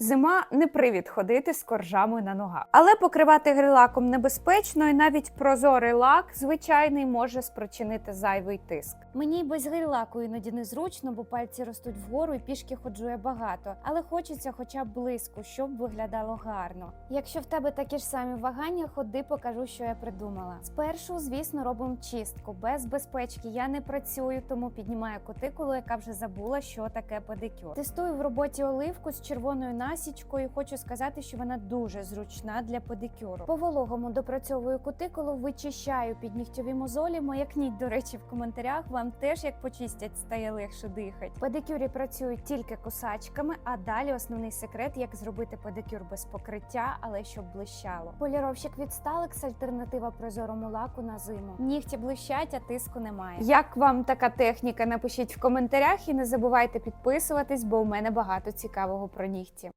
Зима не привід ходити з коржами на ногах. Але покривати грилаком небезпечно, і навіть прозорий лак звичайний може спричинити зайвий тиск. Мені й без грилаку іноді незручно, бо пальці ростуть вгору і пішки ходжу я багато, але хочеться хоча б близько, щоб виглядало гарно. Якщо в тебе такі ж самі вагання, ходи, покажу, що я придумала. Спершу, звісно, робимо чистку. Без безпечки я не працюю, тому піднімаю кутикулу, яка вже забула, що таке педикюр. Тестую в роботі оливку з червоною насічкою. Хочу сказати, що вона дуже зручна для педикюру. По вологому допрацьовую кутикулу, вичищаю піднігтьові мозолі. Маякніть, до речі, в коментарях. Вам теж як почистять, стає легше дихати. Педикюрі працюють тільки кусачками, а далі основний секрет, як зробити педикюр без покриття, але щоб блищало. Поліровщик від Stalex – альтернатива прозорому лаку на зиму. Нігті блищать, а тиску немає. Як вам така техніка? Напишіть в коментарях і не забувайте підписуватись, бо у мене багато цікавого про нігті.